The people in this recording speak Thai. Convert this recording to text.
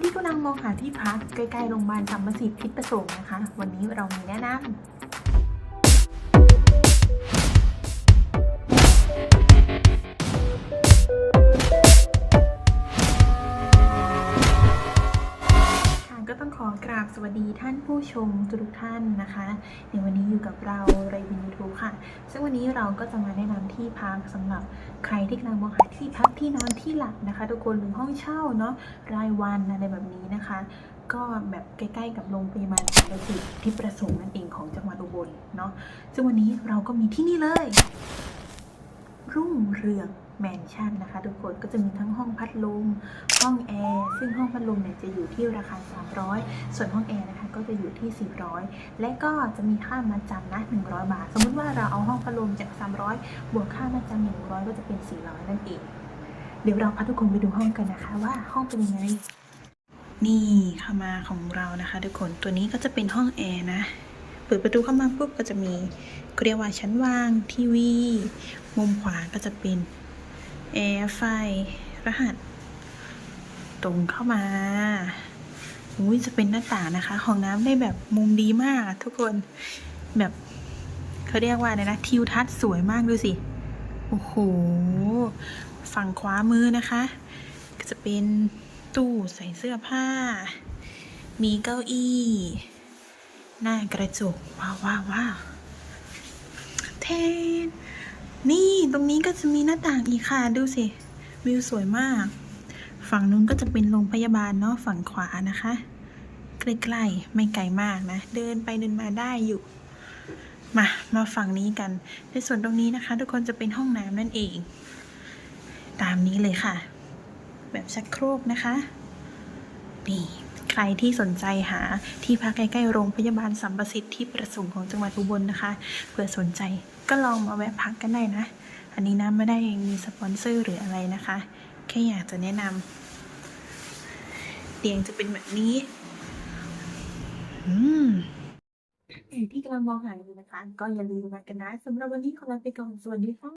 ที่กำลังมองหาที่พักใกล้ๆโรงพยาบาลธรรมสิทธิ์พิษประสงค์นะคะ วันนี้เรามีแนะนำ ต้องขอกราบสวัสดีท่านผู้ชมทุกท่านนะคะ ในวันนี้อยู่กับเราไรวินยูทูบค่ะ ซึ่งวันนี้เราก็จะมาแนะนำที่พักสำหรับใครที่กำลังมองหาที่พักที่นอนที่หลับนะคะ ทุกคนหรือห้องเช่าเนาะรายวันอะไรแบบนี้นะคะ ก็แบบใกล้ๆกับโรงพยาบาลสรรสิทธิ์ที่ประสงค์นั่นเองของจังหวัดอุบลเนาะซึ่งวันนี้เราก็มีที่นี่เลย รุ่งเรืองแมนชั่นนะคะทุกคนก็จะมีทั้งห้องพัดลม ห้องแอร์ ซึ่งห้องพัดลมเนี่ยจะอยู่ที่ราคา 300 ส่วนห้องแอร์นะคะก็จะอยู่ที่ 400 และก็จะมีค่ามาจำนะ 100 บาท สมมติว่าเราเอาห้องพัดลมจาก 300 บวกค่ามาจำ100 ก็จะเป็น 400 นั่นเอง เดี๋ยวเราพาทุกคนไปดูห้องกันนะคะว่าห้องเป็นยังไง นี่เข้ามาของเรานะคะ ทุกคน ตัวนี้ก็จะเป็นห้องแอร์นะ ปิดประตูเข้ามาปุ๊บก็จะมีเรียกว่าชั้นวางทีวี มุมขวาก็จะเป็นแอร์ไฟ รหัส ตรงเข้ามาอุ้ยจะเป็นหน้าต่างนะคะห้องน้ำได้แบบมุมดีมากทุกคนแบบเขาเรียกว่าอะไรนะทิวทัศน์สวยมากดูสิ โอ้โห ฝั่งขวามือนะคะ ก็จะเป็นตู้ใส่เสื้อผ้า มีเก้าอี้ หน้ากระจกว้าวว้าวว้าเทนนี่ตรงนี้ก็จะมีหน้าต่างอีกค่ะ ดูสิ วิวสวยมาก ฝั่งนู้นก็จะเป็นโรงพยาบาลเนาะฝั่งขวานะคะใกล้ๆไม่ไกลมากนะ เดินไปเดินมาได้อยู่ มา มาฝั่งนี้กัน ในส่วนตรงนี้นะคะ ทุกคนจะเป็นห้องน้ำนั่นเอง ตามนี้เลยค่ะ แบบชักโครกนะคะ นี่ ใครที่สนใจหาที่พักใกล้ๆโรงพยาบาลสัมประสิทธิ์ที่ประสงค์ของจังหวัดอุบลนะคะ เผื่อสนใจก็ลองมาแวะพักกันได้นะ อันนี้นะไม่ได้มีสปอนเซอร์หรืออะไรนะคะ แค่อยากจะแนะนำเตียงจะเป็นแบบนี้อืมที่กำลังมองหาอยู่นะคะ ก็อย่าลืมมากันนะสำหรับวันนี้ขอลาไปก่อนสวัสดีค่ะ